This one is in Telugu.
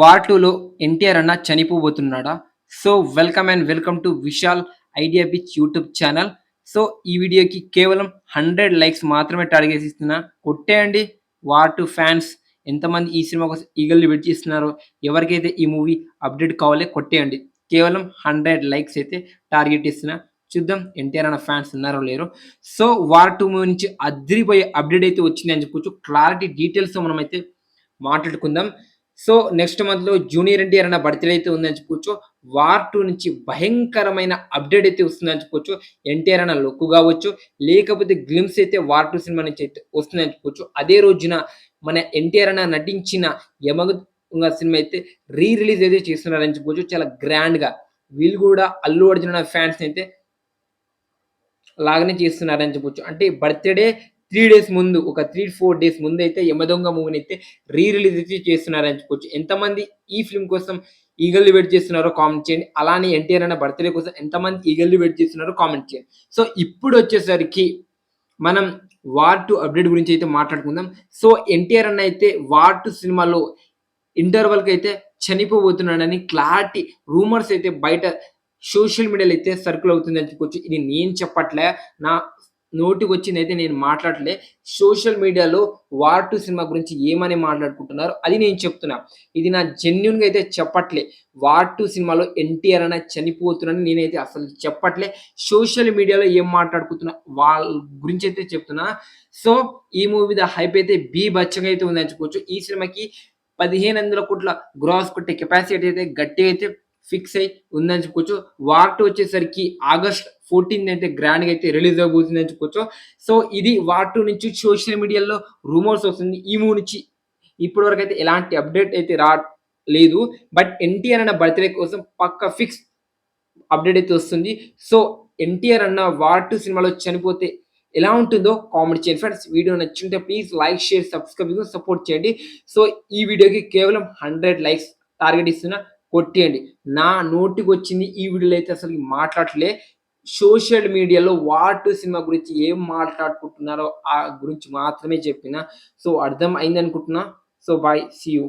వార్ టూలో ఎన్టీఆర్ అన్న చనిపోబోతున్నాడా? So welcome and welcome to Vishal idea bitch YouTube channel. So ఈ వీడియోకి కేవలం హండ్రెడ్ లైక్స్ మాత్రమే టార్గెట్ ఇస్తున్నా కొట్టేయండి. వార్ టూ ఫ్యాన్స్ ఎంతమంది ఈ సినిమా కోసం ఈగల్ని వెయిట్ చేస్తున్నారో ఎవరికైతే ఈ మూవీ అప్డేట్ కావాలో కొట్టేయండి. కేవలం హండ్రెడ్ లైక్స్ అయితే టార్గెట్ ఇస్తున్నా చూద్దాం ఎన్టీఆర్ అన్న ఫ్యాన్స్ ఉన్నారో లేరో. సో వార్ టూ మూవీ నుంచి అదిరిపోయే అప్డేట్ అయితే వచ్చింది అని చెప్పొచ్చు. క్లారిటీ డీటెయిల్స్తో మనం అయితే మాట్లాడుకుందాం. సో నెక్స్ట్ మంత్లో జూనియర్ ఎన్టీఆర్ అన్న బర్త్డే అయితే ఉందని చెప్పుకోవచ్చు వార్ టూ నుంచి భయంకరమైన అప్డేట్ అయితే వస్తుందని చెప్పుకోవచ్చు ఎన్టీఆర్ అన్న లుక్ కావచ్చు లేకపోతే గ్లిమ్స్ అయితే వార్ టూ సినిమా నుంచి అయితే వస్తుందని చెప్పుకోవచ్చు అదే రోజున మన ఎన్టీఆర్ అన్న నటించిన యమగ సినిమా అయితే రీ రిలీజ్ అయితే చేస్తున్నారని చెప్పుకోవచ్చు చాలా గ్రాండ్గా వీళ్ళు కూడా అల్లు అర్జున్ ఫ్యాన్స్ అయితే లాగానే చేస్తున్నారని చెప్పొచ్చు. అంటే బర్త్డే త్రీ డేస్ ముందు ఒక త్రీ ఫోర్ డేస్ ముందు అయితే యమదొంగ మూవీని అయితే రీ రిలీజ్ అయితే చేస్తున్నారని చెప్పొచ్చు ఎంతమంది ఈ ఫిల్మ్ కోసం ఈగల్ని వెయిట్ చేస్తున్నారో కామెంట్ చేయండి. అలానే ఎన్టీఆర్ అన్న బర్త్డే కోసం ఎంతమంది ఈగల్ని వెయిట్ చేస్తున్నారో కామెంట్ చేయండి. సో ఇప్పుడు వచ్చేసరికి మనం వార్ టు అప్డేట్ గురించి అయితే మాట్లాడుకుందాం. సో ఎన్టీఆర్ అన్న అయితే వార్ టు సినిమాలో ఇంటర్వల్కి అయితే చనిపోబోతున్నాడని క్లారిటీ రూమర్స్ అయితే బయట సోషల్ మీడియాలో అయితే సర్కిల్ అవుతుంది అని చెప్పుకోవచ్చు. ఇది నేను చెప్పట్లే. నా నోటికి వచ్చింది అయితే నేను మాట్లాడలే. సోషల్ మీడియాలో వార్ టూ సినిమా గురించి ఏమని మాట్లాడుకుంటున్నారు అది నేను చెప్తున్నా. ఇది నా జెన్యున్గా అయితే చెప్పట్లే. వార్ టూ సినిమాలో ఎన్టీఆర్ అన్న చనిపోతున్నాను నేనైతే అసలు చెప్పట్లే. సోషల్ మీడియాలో ఏం మాట్లాడుకుంటున్నా వాళ్ళ గురించి అయితే చెప్తున్నా. సో ఈ మూవీ ద హైప్ అయితే బీ బచ్చగా అయితే ఉందని చెప్పుకోవచ్చు ఈ సినిమాకి పదిహేను వందల కోట్ల గ్రాస్ కొట్టే కెపాసిటీ అయితే గట్టిగా అయితే ఫిక్స్ అయి ఉందని చెప్పుకోవచ్చు. వార్ట్ వచ్చేసరికి ఆగస్ట్ ఫోర్టీన్ అయితే గ్రాండ్గా అయితే రిలీజ్ అవబోతుంది అని చెప్పుకోవచ్చు. సో ఇది వార్ టూ నుంచి సోషల్ మీడియాలో రూమర్స్ వస్తుంది. ఈ మూవ్ నుంచి ఇప్పటి వరకు అయితే ఎలాంటి అప్డేట్ అయితే రా లేదు. బట్ ఎన్టీఆర్ అన్న బర్త్డే కోసం పక్క ఫిక్స్ అప్డేట్ అయితే వస్తుంది. సో ఎన్టీఆర్ అన్న వార్ టూ సినిమాలో చనిపోతే ఎలా ఉంటుందో కామెంట్ చేయండి friends. Video నచ్చుంటే please like share subscribe support చేయండి. సో ఈ వీడియోకి కేవలం హండ్రెడ్ లైక్స్ టార్గెట్ ఇస్తున్నా కొట్టేయండి. నా నోటికి వచ్చింది ఈ వీడియోలో అయితే అసలు మాట్లాడలే సోషల్ మీడియాలో వాటు సినిమా గురించి ఏం మాట్లాడుకుంటున్నారో ఆ గురించి మాత్రమే చెప్పిన. సో అర్థం అయింది అనుకుంటున్నా సో బాయ్ సీ యూ